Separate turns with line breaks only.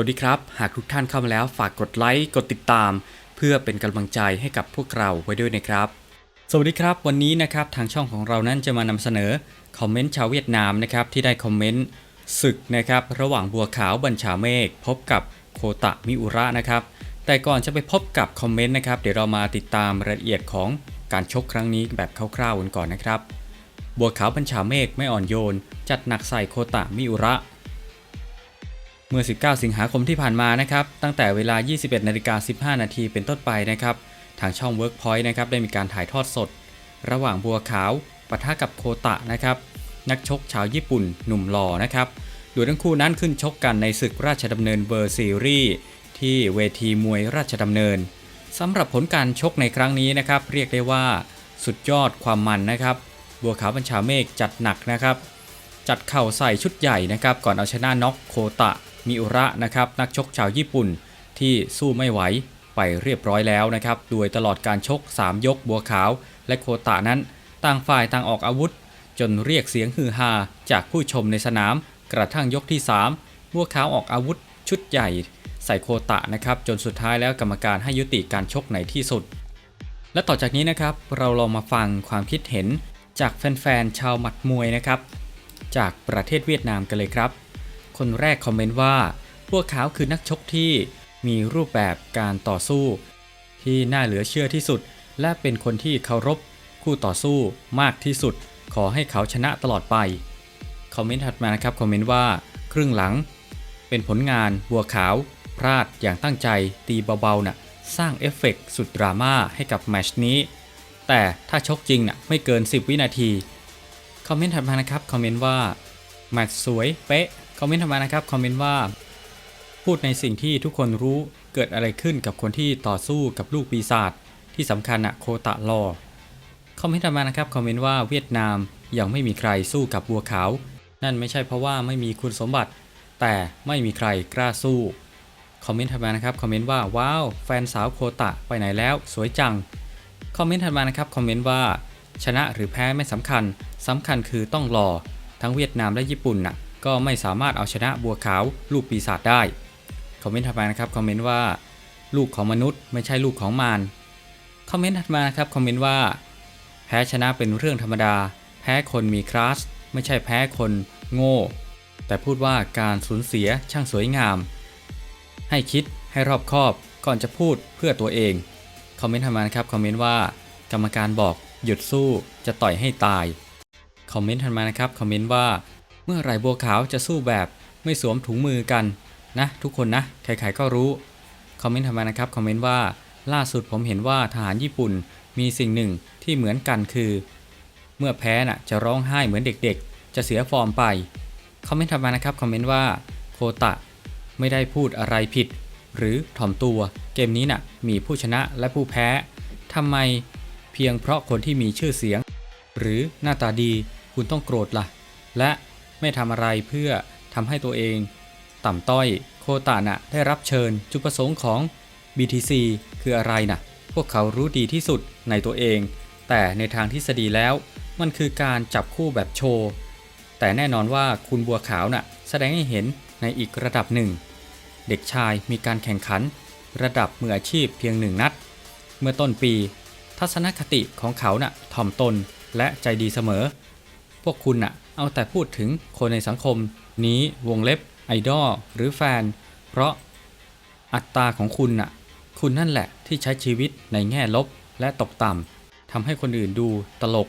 วัสดีครับ หากทุกท่านเข้ามาแล้วฝากกดไลค์กดติดตาม เพื่อเป็นกำลังใจให้กับพวกเราไว้ด้วยนะครับ สวัสดีครับวันนี้นะครับทางช่องของเรานั้นจะมานำเสนอคอมเมนต์ชาวเวียดนามนะครับที่ได้คอมเมนต์ศึกนะครับระหว่างบัวขาวบัญชาเมฆพบกับโคตะมิอุระนะครับแต่ก่อนจะไปพบกับคอมเมนต์นะครับเดี๋ยวเรามาติดตามรายละเอียดของการชกครั้งนี้แบบคร่าวๆกันก่อนนะครับบัวขาวบัญชาเมฆไม่อ่อนโยน จัดหนักใส่โคตะมิอุระ เมื่อ 19 สิงหาคมที่ผ่านมานะครับ ตั้งแต่เวลา 21นาฬิกา15 นาทีเป็นต้นไปนะครับ ทางช่อง Workpoint นะครับได้มีการถ่ายทอดสด ระหว่างบัวขาวปะทะกับโคตะนะครับ นักชกชาวญี่ปุ่นหนุ่มหล่อนะครับโดยทั้งคู่นั้นขึ้นชกกันในศึกราชดำเนินเบอร์ซีรีส์ที่เวทีมวยราชดำเนินสำหรับผลการชกในครั้งนี้นะครับ เรียกได้ว่าสุดยอดความมันนะครับ บัวขาวบัญชาเมฆจัดหนักนะครับ จัดเข่าใส่ชุดใหญ่นะครับ ก่อนเอาชนะน็อกโคตะ มิอุระนะครับนักชกชาวญี่ปุ่นที่สู้ไม่ไหวไปเรียบร้อยแล้วนะครับโดยตลอดการชก 3 ยกบัวขาว และโคตะนั้น ต่างฝ่ายต่างออกอาวุธ จนเรียกเสียงฮือฮาจากผู้ชมในสนาม กระทั่งยกที่ 3 บัวขาวออกอาวุธ ชุดใหญ่ ใส่โคตะนะครับจนสุดท้ายแล้วกรรมการให้ยุติการชกในที่สุด และต่อจากนี้นะครับเราลองมาฟังความคิดเห็นจากแฟนๆชาวหมัดมวยนะครับ จากประเทศเวียดนามกันเลยครับ คนแรกคอมเมนต์ว่า พวกเขาคือนักชกที่มีรูปแบบการต่อสู้ ที่น่าเหลือเชื่อที่สุด และเป็นคนที่เคารพคู่ต่อสู้มากที่สุด ขอให้เขาชนะตลอดไป คอมเมนต์ถัดมานะครับคอมเมนต์ว่า ครึ่งหลัง เป็นผลงานบัวขาว พลาดอย่างตั้งใจตีเบาๆน่ะสร้างเอฟเฟกต์สุดดราม่าให้กับแมชนี้ แต่ถ้าชกจริงน่ะไม่เกิน 10 วินาที คอมเมนต์ถัดมานะครับคอมเมนต์ว่า แมตช์สวยเป๊ะคอมเมนต์ถัดมานะครับคอมเมนต์ว่า พูดในสิ่งที่ทุกคนรู้เกิดอะไรขึ้นกับคนที่ต่อสู้กับลูกปีศาจที่สำคัญอะโคตะรอคอมเมนต์ถัดมานะครับคอมเมนต์ว่าเวียดนามยังไม่มีใครสู้กับบัวขาว นั่นไม่ใช่เพราะว่าไม่มีคุณสมบัติ แต่ไม่มีใครกล้าสู้คอมเมนต์ถัดมานะครับคอมเมนต์ว่าว้าวแฟนสาวโคตะไปไหนแล้ว สวยจังคอมเมนต์ถัดมานะครับคอมเมนต์ว่า ชนะหรือแพ้ไม่สำคัญสำคัญคือต้องรอ ทั้งเวียดนามและญี่ปุ่นน่ะก็ไม่สามารถเอาชนะบัวขาวลูกปีศาจได้ คอมเมนต์ถัดมานะครับคอมเมนต์ว่า ลูกของมนุษย์ไม่ใช่ลูกของมารคอมเมนต์ถัดมานะครับคอมเมนต์ว่า แพ้ชนะเป็นเรื่องธรรมดา แพ้คนมีคลาสไม่ใช่แพ้คนโง่ แต่พูดว่าการสูญเสียช่างสวยงาม ให้คิดให้รอบคอบก่อนจะพูดเพื่อตัวเอง คอมเมนต์ถัดมานะครับคอมเมนต์ว่ากรรมการบอกหยุดสู้จะต่อยให้ตาย อมเมนต์ถัดมานะครับคอมเมนต์ว่าเมื่อไหร่บัวขาวจะสู้แบบไม่สวมถุงมือกันนะทุกคนนะใครๆก็รู้คอมเมนต์ถัดมานะครับคอมเมนต์ว่าล่าสุดผมเห็นว่าทหารญี่ปุ่นมีสิ่งหนึ่งที่เหมือนกันคือ เมื่อแพ้น่ะจะร้องไห้เหมือนเด็กๆ จะเสียฟอร์มไปคอมเมนต์ถัดมานะครับคอมเมนต์ว่าโคตะไม่ได้พูดอะไรผิด หรือถ่อมตัวเกมนี้น่ะมีผู้ชนะและผู้แพ้ทำไมเพียงเพราะคนที่มีชื่อเสียง หรือหน้าตาดี คุณต้องโกรธละ่ะ และไม่ทำอะไรเพื่อทำให้ตัวเอง ต่ำต้อยโคตะน่ะได้รับเชิญจุดประสงค์ของ BTC คืออะไรน่ะ พวกเขารู้ดีที่สุดในตัวเอง แต่ในทางทฤษฎีแล้ว มันคือการจับคู่แบบโชว์ แต่แน่นอนว่าคุณบัวขาวน่ะ แสดงให้เห็นในอีกระดับหนึ่ง เด็กชายมีการแข่งขัน ระดับมืออาชีพเพียงหนึ่งนัด เมื่อต้นปี ทัศนคติของเขาน่ะถ่อมตนและใจดีเสมอ พวกคุณน่ะเอาแต่พูดถึงคนในสังคม นี้วงเล็บไอดอลหรือแฟน เพราะอัตราของคุณน่ะ คุณนั่นแหละที่ใช้ชีวิตในแง่ลบและตกต่ำทำให้คนอื่นดูตลก